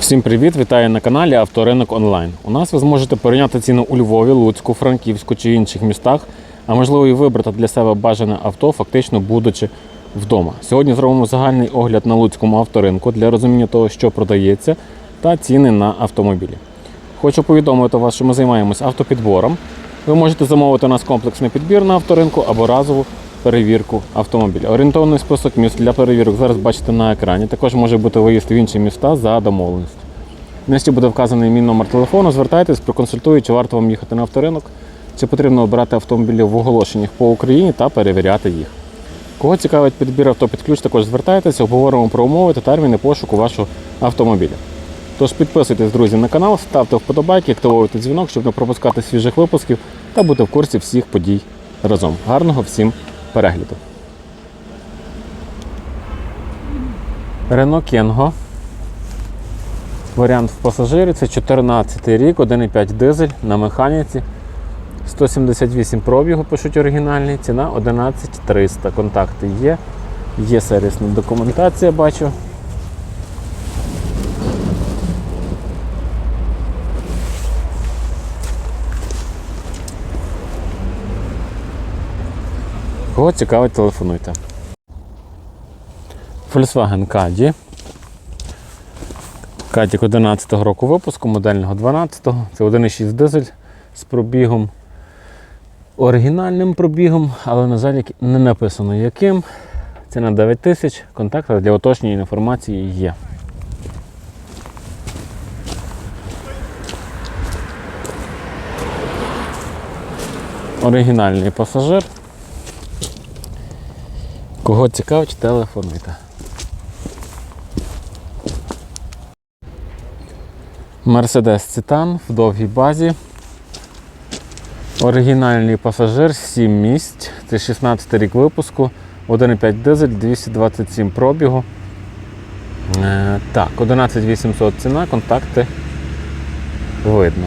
Всім привіт! Вітаю на каналі Авторинок Онлайн. У нас ви зможете порівняти ціну у Львові, Луцьку, Франківську чи інших містах, а можливо і вибрати для себе бажане авто, фактично будучи вдома. Сьогодні зробимо загальний огляд на Луцькому авторинку для розуміння того, що продається, та ціни на автомобілі. Хочу повідомити вас, що ми займаємось автопідбором. Ви можете замовити у нас комплексний підбір на авторинку або разову перевірку автомобіля. Орієнтовний список міст для перевірок зараз бачите на екрані. Також може бути виїзд в інші міста за домовленістю. Нижче буде вказаний мій номер телефону. Звертайтесь, проконсультую, чи варто вам їхати на авторинок, чи потрібно обирати автомобілі в оголошеннях по Україні та перевіряти їх. Кого цікавить підбір авто під ключ, також звертайтеся, обговоримо про умови та терміни пошуку вашого автомобіля. Тож підписуйтесь, друзі, на канал, ставте вподобайки, активуйте дзвінок, щоб не пропускати свіжих випусків та бути в курсі всіх подій разом. Гарного всім перегляду. Renault Кенго. Варіант в пасажирі це 14 рік, 1,5 дизель на механіці. 178 пробігу, пишуть оригінальний, ціна 11300. Контакти є. Є сервісна документація, бачу. Кого цікавить, телефонуйте. Volkswagen Caddy. Катік 11 року випуску, модельного 12-го. Це 1,6 дизель з пробігом. Оригінальним пробігом, але, на жаль, не написано яким. Ціна 9 тисяч, контакти для уточнення інформації є. Оригінальний пасажир. Кого цікавить, телефонуйте. Мерседес Цитан в довгій базі. Оригінальний пасажир, 7 місць. Це 16 рік випуску, 1,5 дизель, 227 пробігу. Е, так, 11800 ціна, контакти видно.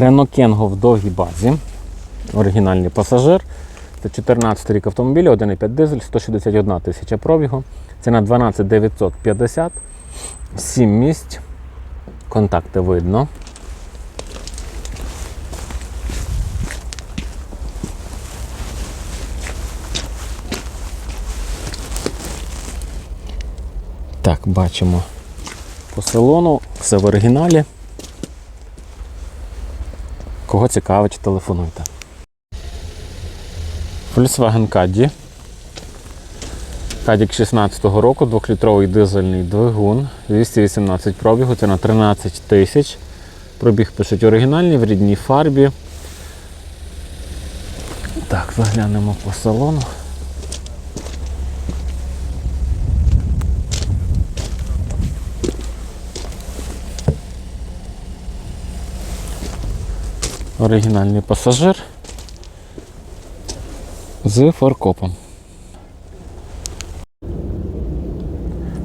Renault Кенго в довгій базі. Оригінальний пасажир. Це 14 рік автомобіля, 1,5 дизель, 161 тисяча пробігу. Ціна 12 950. 7 місць. Контакти видно. Так, бачимо по салону, все в оригіналі. Кого цікавить, телефонуйте. Volkswagen Caddy. Кадік 16-го року, 2-літровий дизельний двигун, 218 пробігу, це на 13 тисяч. Пробіг пишуть оригінальний в рідній фарбі. Так, заглянемо по салону. Оригінальний пасажир з форкопом.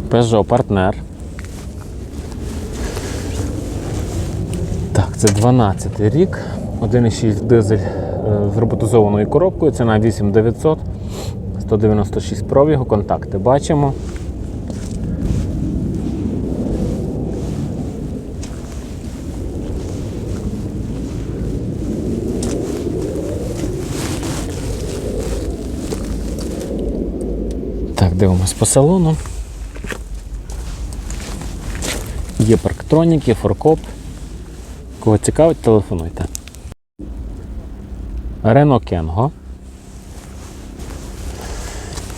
Peugeot партнер. Так, це 12 рік, 1,6 дизель е, з роботизованою коробкою, ціна 8900, 196 пробігу, контакти бачимо. Дивимось по салону. Є парктроніки, форкоп. Кого цікавить, телефонуйте. Рено Кенго.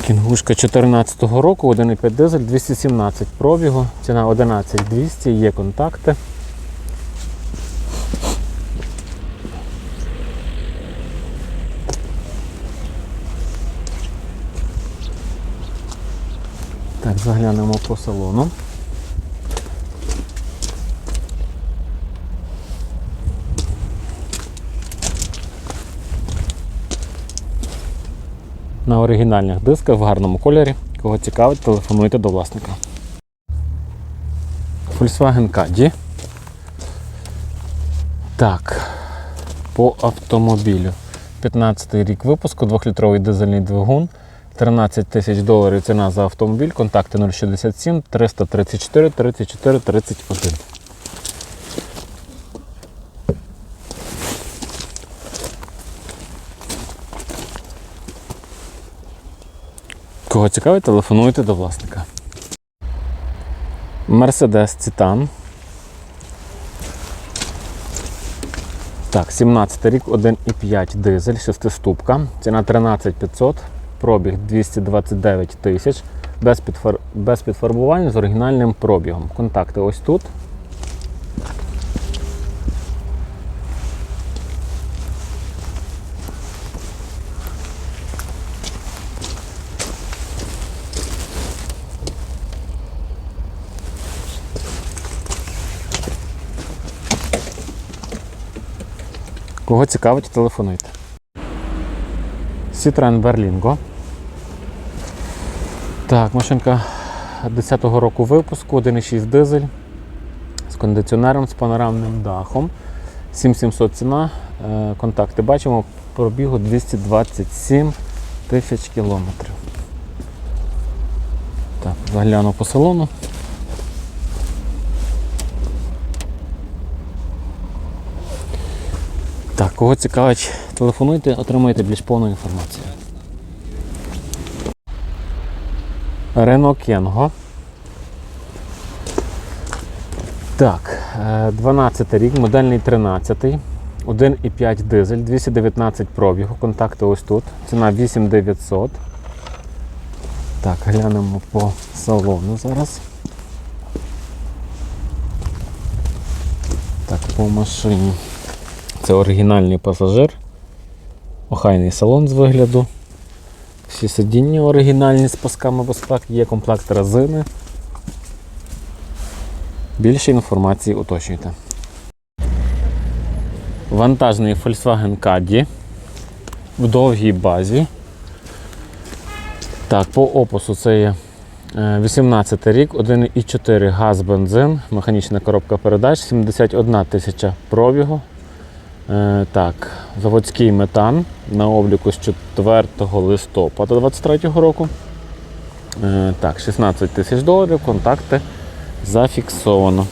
Кінгушка 14-го року, 1,5 дизель, 217 пробігу, ціна 11200, є контакти. Заглянемо по салону. на оригінальних дисках в гарному кольорі. Кого цікавить, телефонуйте до власника. Volkswagen Caddy. Так, по автомобілю. 15 й рік випуску, 2-літровий дизельний двигун. 13 тисяч доларів ціна за автомобіль. Контакти 067 334 34 31. Кого цікавить, телефонуйте до власника. Mercedes Citan. Так, 17 рік, 1,5 дизель, 6-ступка. Ціна 13 500, пробіг 229 тисяч, без, підфар... без підфарбування з оригінальним пробігом. Контакти ось тут. Кого цікавить, телефонуйте. Citroen Berlingo. Так, машинка 10-го року випуску, 1,6 дизель з кондиціонером, з панорамним дахом. 7700 ціна. Е, Контакти бачимо, пробігу 227 тисяч кілометрів. Так, загляну по салону. Так, кого цікавить, телефонуйте, отримаєте більш повну інформацію. Renault Kengo. Так, е, 12 рік, модельний 13, 1,5 дизель, 219 пробігу, контакти ось тут. Ціна 8900. Так, глянемо по салону зараз. Так, по машині. Це оригінальний пасажир. Охайний салон з вигляду. Всі сидіння оригінальні з пасками безпеки, є комплект резини. Більше інформації уточнюйте. Вантажний Volkswagen Caddy в довгій базі. Так, по опису це є е, 18 рік, 1,4 газ бензин, механічна коробка передач, 71 тисяча пробігу. Е, Так, заводський метан на обліку з 4 листопада 2023 року. Е, Так, 16 тисяч доларів, контакти зафіксовано.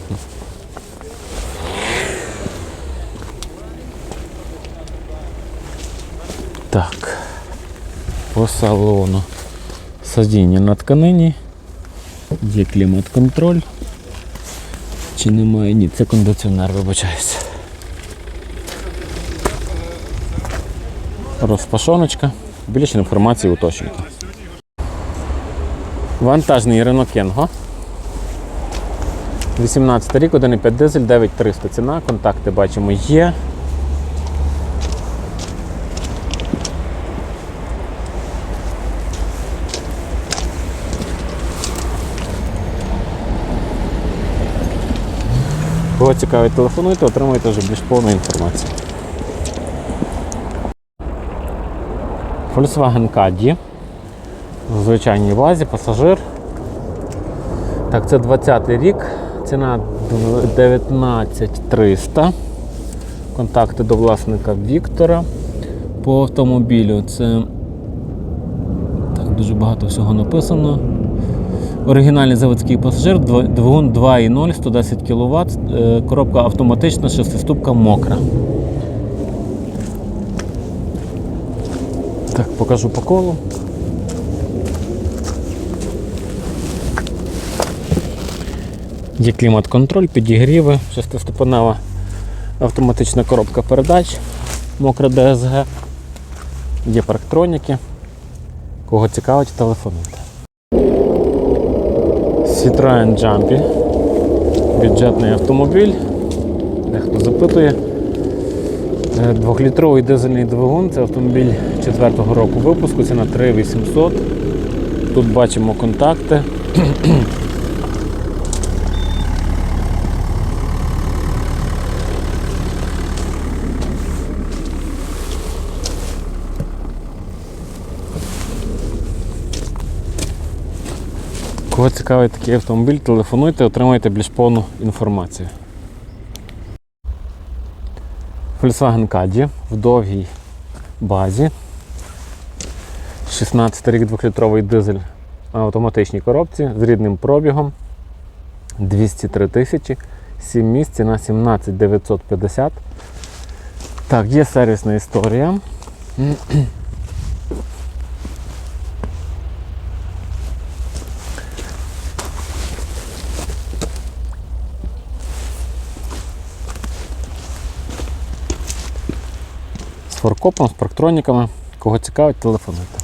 Так, по салону сидіння на тканині, є клімат-контроль. Чи немає? Ні, це кондиціонер, вибачаюся. Розпашоночка. Більше інформації уточнюйте. Вантажний Renault Kengo. 18 рік, 1,5 дизель, 9300 ціна, контакти бачимо є. Кого цікавить, телефонуйте, отримуєте вже більш повну інформацію. Volkswagen Caddy. В звичайній базі, пасажир. Так, це 20 й рік. Ціна 19300. Контакти до власника Віктора. По автомобілю це так, дуже багато всього написано. Оригінальний заводський пасажир, двигун 2.0, 110 кВт, коробка автоматична, шестиступка мокра. Так, покажу по колу. Є клімат-контроль, підігріви, шестиступенева автоматична коробка передач, мокра ДСГ, є парктроніки. Кого цікавить, телефонуйте. Citroen Jumpy. Бюджетний автомобіль. Дехто запитує. Е, двохлітровий дизельний двигун, це автомобіль 4-го року випуску, ціна 3800. Тут бачимо контакти. Кого цікавий такий автомобіль, телефонуйте, отримайте більш повну інформацію. Volkswagen Caddy в довгій базі. 16 рік 2-літровий дизель на автоматичній коробці з рідним пробігом. 203 тисячі, 7 місць, ціна 17 950. Так, є сервісна історія. Форкопом, з парктроніками. Кого цікавить, телефонуйте.